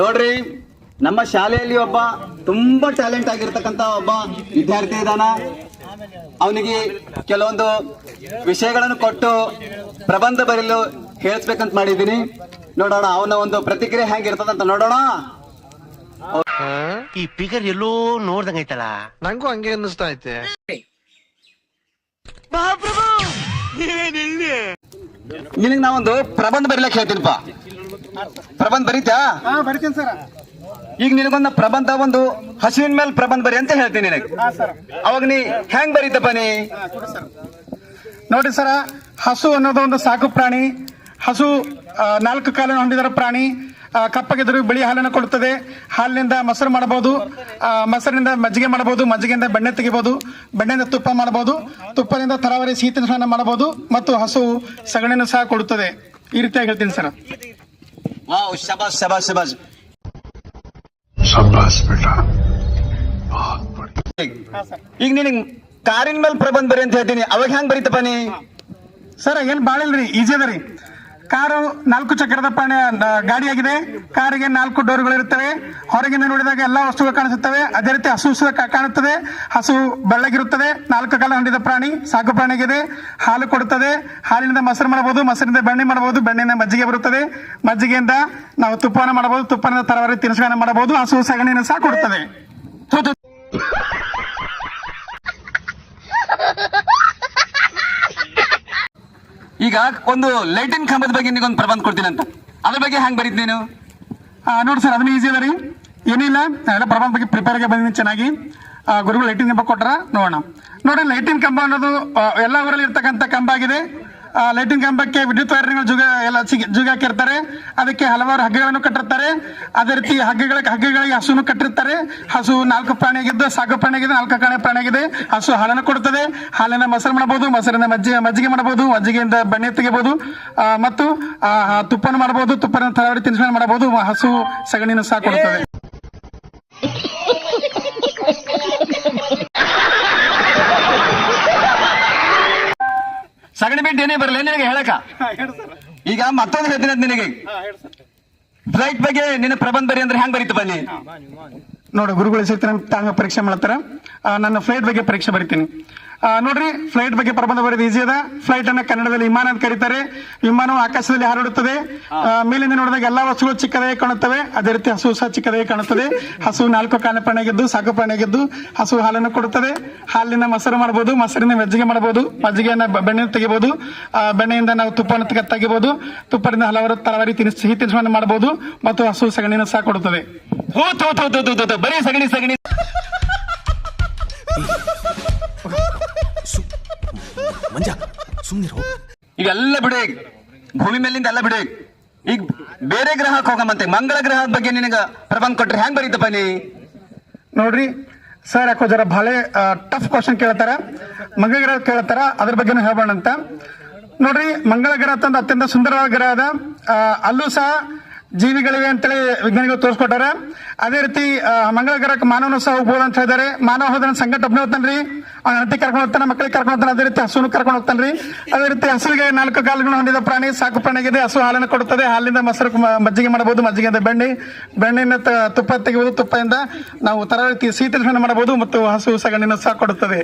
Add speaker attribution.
Speaker 1: ನೋಡ್ರಿ ನಮ್ಮ ಶಾಲೆಯಲ್ಲಿ ಒಬ್ಬ ತುಂಬಾ ಟ್ಯಾಲೆಂಟ್ ಆಗಿರ್ತಕ್ಕಂತ ಒಬ್ಬ ವಿದ್ಯಾರ್ಥಿ ಇದಾನ ಅವನಿಗೆ ಕೆಲವೊಂದು ವಿಷಯಗಳನ್ನು ಕೊಟ್ಟು ಪ್ರಬಂಧ ಬರೆಯಲು ಹೇಳಿಸ್ಬೇಕಂತ ಮಾಡಿದ್ದೀನಿ. ನೋಡೋಣ ಅವನ ಒಂದು ಪ್ರತಿಕ್ರಿಯೆ ಹೆಂಗಿರ್ತದಂತ ನೋಡೋಣ.
Speaker 2: ಈ ಫಿಗರ್ ಎಲ್ಲೋ ನೋಡ್ದಂಗೈತಲ್ಲ
Speaker 3: ನಂಗೂ ಹಂಗೆ ಅನ್ನಿಸ್ತಾ ಐತೆ.
Speaker 1: ನಿನಗೆ ನಾವೊಂದು ಪ್ರಬಂಧ ಬರೀಲಕ್ಕೆ ಹೇಳ್ತೀನಿಪ್ಪ. ಪ್ರಬಂಧ ಬರೀತ್ಯಾ
Speaker 4: ಹಾ ಬರ್ತೀನಿ ಸರ್.
Speaker 1: ಈಗ ನಿನಗೊಂದು ಪ್ರಬಂಧ ಒಂದು ಹಸುವಿನ ಮೇಲೆ ಪ್ರಬಂಧ ಬರಿ ಅಂತ ಹೇಳ್ತೀನಿ ನಿನಗೆ.
Speaker 4: ಹಾ ಸರ್.
Speaker 1: ಅವಾಗ ನೀ ಹೆಂಗ್ ಬರೀತಪ್ಪ ನೀ?
Speaker 4: ನೋಡಿ ಸರ ಹಸು ಅನ್ನೋದು ಒಂದು ಸಾಕು ಪ್ರಾಣಿ. ಹಸು ಆ, ನಾಲ್ಕು ಕಾಲನ್ನು ಹೊಂದಿದ ಪ್ರಾಣಿ. ಆ, ಕಪ್ಪಗಿದ್ರು ಬಿಳಿ ಹಾಲನ್ನು ಕೊಡುತ್ತದೆ. ಹಾಲಿನಿಂದ ಮೊಸರು ಮಾಡಬಹುದು. ಆ, ಮೊಸರಿನಿಂದ ಮಜ್ಜಿಗೆ ಮಾಡಬಹುದು. ಮಜ್ಜಿಗೆಯಿಂದ ಬೆಣ್ಣೆ ತೆಗಿಬಹುದು. ಬೆಣ್ಣೆಯಿಂದ ತುಪ್ಪ ಮಾಡಬಹುದು. ತುಪ್ಪದಿಂದ ತರಾವರಿ ಸಿಹಿ ತಿನಿಸನ್ನು ಮಾಡಬಹುದು. ಮತ್ತು ಹಸು ಸಗಣಿನ ಸಹ ಕೊಡುತ್ತದೆ. ಈ ರೀತಿಯಾಗಿ ಹೇಳ್ತೀನಿ ಸರ್.
Speaker 1: ವಾವ್ ಶಬಾಸ್
Speaker 3: ಶಬಾಸ್ ಶಬಾಸ್ ಶಬಾಸ್ ಬೇಟಾ
Speaker 1: ಈಗ ನಿಮಗೆ ಕಾರಿನ ಮೇಲೆ ಪ್ರಬಂಧ ಬರಿ ಅಂತ ಹೇಳ್ತೀನಿ. ಅವಾಗ ಹೆಂಗ್ ಬರೀತಪ್ಪ ನೀ?
Speaker 4: ಸರ್ ಏನ್ ಬಾಳಿಲ್ರಿ? ಈಜಿ ಅದರಿ ಕಾರು ನಾಲ್ಕು ಚಕ್ರದ ಪ್ರಾಣಿ ಗಾಡಿಯಾಗಿದೆ. ಕಾರಿಗೆ ನಾಲ್ಕು ಡೋರ್ಗಳು ಇರುತ್ತವೆ ಹೊರಗಿಂದ ನೋಡಿದಾಗ ಎಲ್ಲಾ ವಸ್ತುಗಳು ಕಾಣಿಸುತ್ತವೆ. ಅದೇ ರೀತಿ ಹಸು ಕಾಣುತ್ತದೆ. ಹಸು ಬೆಳ್ಳಗಿರುತ್ತದೆ. ನಾಲ್ಕು ಕಾಲ ಹೊಂದಿದ ಪ್ರಾಣಿ, ಸಾಕು ಪ್ರಾಣಿಯಾಗಿದೆ. ಹಾಲು ಕೊಡುತ್ತದೆ. ಹಾಲಿನಿಂದ ಮೊಸರು ಮಾಡಬಹುದು. ಮೊಸರಿನಿಂದ ಬೆಣ್ಣೆ ಮಾಡಬಹುದು. ಬೆಣ್ಣೆಯಿಂದ ಮಜ್ಜಿಗೆ ಬರುತ್ತದೆ. ಮಜ್ಜಿಗೆಯಿಂದ ನಾವು ತುಪ್ಪವನ್ನು ಮಾಡಬಹುದು. ತುಪ್ಪದಿಂದ ತರವಾರಿ ತಿನಿಸುಗಳನ್ನು ಮಾಡಬಹುದು. ಹಸು ಸಗಣಿಯನ್ನು ಸಹ ಕೊಡುತ್ತದೆ.
Speaker 1: ಈಗ ಒಂದು ಲೈಟಿನ್ ಕಂಬದ ಬಗ್ಗೆ ನಿಗೊಂದು ಪ್ರಬಂಧ ಕೊಡ್ತೀನಿ ಅಂತ. ಅದ್ರ ಬಗ್ಗೆ ಹೆಂಗ್ ಬರೀತ್ ನೀನು?
Speaker 4: ನೋಡಿ ಸರ್, ಅದನ್ನ ಈಸಿ ಅದ ರೀ. ಏನಿಲ್ಲ ಎಲ್ಲ ಪ್ರಬಂಧ ಬಗ್ಗೆ ಪ್ರಿಪೇರ್ ಆಗಿ ಬಂದಿದ್ದೀನಿ ಚೆನ್ನಾಗಿ. ಗುರುಗಳು ಲೈಟಿಂಗ್ ಕಂಬ ಕೊಟ್ರ ನೋಡೋಣ. ನೋಡಿ ಲೈಟಿನ್ ಕಂಬ ಅನ್ನೋದು ಎಲ್ಲ ಊರಲ್ಲಿ ಇರ್ತಕ್ಕಂಥ ಕಂಬ ಆಗಿದೆ. ಆ, ಲೈಟಿಂಗ್ ಕಂಬಕ್ಕೆ ವಿದ್ಯುತ್ ವೈರ್ಗಳು ಜುಗ ಎಲ್ಲ ಜುಗ ಅದಕ್ಕೆ ಹಲವಾರು ಹಗ್ಗಗಳನ್ನು ಕಟ್ಟಿರ್ತಾರೆ. ಅದೇ ರೀತಿ ಹಗ್ಗಗಳ ಹಗ್ಗಗಳಿಗೆ ಹಸುವನ್ನು ಕಟ್ಟಿರ್ತಾರೆ. ಹಸು ನಾಲ್ಕು ಪ್ರಾಣಿಯಾಗಿದ್ದು ಸಾಕು ಪ್ರಾಣಿಯಾಗಿದೆ ನಾಲ್ಕು ಕಾಣೆ ಪ್ರಾಣಿಯಾಗಿದೆ. ಹಸು ಹಾಲನ್ನು ಕೊಡುತ್ತದೆ. ಹಾಲಿನ ಮೊಸರು ಮಾಡಬಹುದು ಮೊಸರಿನ ಮಜ್ಜಿಗೆ ಮಜ್ಜಿಗೆ ಮಾಡಬಹುದು ಮಜ್ಜಿಗೆಯಿಂದ ಬೆಣ್ಣೆ ತೆಗಿಬಹುದು ಮತ್ತು ಆ, ಆ, ತುಪ್ಪನ ಮಾಡಬಹುದು ತುಪ್ಪನ ತರವರಿ ತಿನಿಸುಗಳನ್ನು ಮಾಡಬಹುದು. ಹಸು ಸಗಣಿನ ಸಹ ಕೊಡುತ್ತದೆ.
Speaker 1: ಸಗಣಿ ಬಿಟ್ಟು ಏನೇ ಬರಲ್ಲ ನಿನಗೆ ಹೇಳಕ ಈಗ ಮತ್ತೊಂದು ಹೇಳ್ತೀನಿ ಅದ್ ನಿನಗೆ. ಫ್ಲೈಟ್ ಬಗ್ಗೆ ನಿನ್ನ ಪ್ರಬಂಧ ಬರಿ ಅಂದ್ರೆ ಹೆಂಗ್ ಬರೀತು ಬನ್ನಿ?
Speaker 4: ನೋಡು ಗುರುಗಳು ಸಹಿತ ತಾಂಗ ಪರೀಕ್ಷೆ ಮಾಡ್ತಾರ. ನನ್ನ ಫ್ಲೈಟ್ ಬಗ್ಗೆ ಪರೀಕ್ಷೆ ಬರಿತೀನಿ. ನೋಡ್ರಿ ಫ್ಲೈಟ್ ಬಗ್ಗೆ ಪ್ರಬಂಧ ಬರೆದು ಈಸಿ ಅದ. ಫ್ಲೈಟ್ ಅನ್ನ ಕನ್ನಡದಲ್ಲಿ ವಿಮಾನ ಅಂತ ಕರೀತಾರೆ. ವಿಮಾನವು ಆಕಾಶದಲ್ಲಿ ಹಾರಾಡುತ್ತದೆ. ಮೇಲಿಂದ ನೋಡಿದಾಗ ಎಲ್ಲಾ ವಸ್ತುಗಳು ಚಿಕ್ಕದಾಗಿ ಕಾಣುತ್ತವೆ. ಅದೇ ರೀತಿ ಹಸು ಸಹ ಚಿಕ್ಕದಾಗಿ ಕಾಣುತ್ತದೆ. ಹಸು ನಾಲ್ಕು ಕಾಲ ಪ್ರಾಣಿಯಾಗಿದ್ದು ಸಾಕು ಪ್ರಾಣಿಯಾಗಿದ್ದು ಹಸು ಹಾಲನ್ನು ಕೊಡುತ್ತದೆ. ಹಾಲಿನ ಮೊಸರು ಮಾಡಬಹುದು ಮೊಸರಿನ ಮಜ್ಜಿಗೆ ಮಾಡಬಹುದು ಮಜ್ಜಿಗೆಯನ್ನ ಬ- ಬೆಣ್ಣೆ ತೆಗಿಬಹುದು ಆ, ಬೆಣ್ಣೆಯಿಂದ ನಾವು ತುಪ್ಪವನ್ನು ತೆಗೆ- ತೆಗಿಬಹುದು ತುಪ್ಪದಿಂದ ಹಲವಾರು ತರವಾರಿ ತಿನಿಸು ಸಿಹಿ ತಿನಿಸುಗಳನ್ನು ಮಾಡಬಹುದು ಮತ್ತು ಹಸು ಸಗಣಿಯನ್ನು ಸಹ ಕೊಡುತ್ತದೆ.
Speaker 1: ಹೋ ತೋ ತೋ ತೋ ತೋ ತೋ ತೋ, ಬರೀ ಸಗಣಿ ಸಗಣಿ.
Speaker 5: ಮಂಜ ಸುಮ್ನಿರು.
Speaker 1: ಇವೆಲ್ಲ ಬಿಡಿ ಭೂಮಿ ಮೇಲಿಂದ ಎಲ್ಲ ಬಿಡಿ ಈಗ. ಬೇರೆ ಗ್ರಹಕ್ಕೆ ಹೋಗಮಂತೆ ಮಂಗಳ ಗ್ರಹದ ಬಗ್ಗೆ ನಿನಗ ಪ್ರಬಂಧ ಕೊಟ್ರೆ ಹೆಂಗ್ ಬರೀತಪ್ಪ ನೀ?
Speaker 4: ನೋಡ್ರಿ ಸರ್ ಯಾಕೋ ಜರ ಭಾಳ ಟಫ್ ಕ್ವಶನ್ ಕೇಳ್ತಾರ. ಮಂಗಳ ಗ್ರಹ ಕೇಳ್ತಾರ ಅದ್ರ ಬಗ್ಗೆನೂ ಹೇಳೋಣ ಅಂತ. ನೋಡ್ರಿ ಮಂಗಳ ಗ್ರಹ ತಂದ ಅತ್ಯಂತ ಸುಂದರವಾದ ಗ್ರಹ ಅದ. ಅಲ್ಲೂ ಸಹ ಜೀವಿಗಳಿವೆ ಅಂತೇಳಿ ವಿಜ್ಞಾನಿಗಳು ತೋರಿಸ್ಕೊಟ್ಟಾರ. ಅದೇ ರೀತಿ ಮಂಗಳ ಗ್ರಹಕ್ಕೆ ಮಾನವನು ಸಹ ಹೋಗ್ಬೋದು ಅಂತ ಹೇಳಿದಾರೆ ಮಾನವ ಹೋದ್ರೆ ಸಂಕಟ ಒಬ್ಬನೇ ಹೋಗ್ತಾನ್ರಿ ಹೆಂಡತಿ ಕರ್ಕೊಂಡು ಹೋಗ್ತಾನೆ, ಮಕ್ಕಳಿಗೆ ಕರ್ಕೊಂಡು ಹೋಗ್ತಾನೆ, ಅದೇ ರೀತಿ ಹಸುನು ಕರ್ಕೊಂಡು ಹೋಗ್ತಾನ್ರಿ ಅದೇ ರೀತಿ ಹಸುವಿಗೆ ನಾಲ್ಕು ಕಾಲುಗಳು ಹೊಂದಿದ ಪ್ರಾಣಿ, ಸಾಕು ಪ್ರಾಣಿಯಾಗಿದೆ. ಹಸು ಹಾಲನ್ನು ಕೊಡುತ್ತದೆ. ಹಾಲಿನಿಂದ ಮೊಸರು ಮಜ್ಜಿಗೆ ಮಾಡಬಹುದು, ಮಜ್ಜಿಗೆಯಿಂದ ಬೆಣ್ಣೆ. ಬೆಣ್ಣೆನ ತುಪ್ಪ ತೆಗೆಯುವುದು, ತುಪ್ಪದಿಂದ ನಾವು ತರ ರೀತಿ ಮಾಡಬಹುದು ಮತ್ತು ಹಸು ಸಗಣಿನ ಸಹ ಕೊಡುತ್ತದೆ.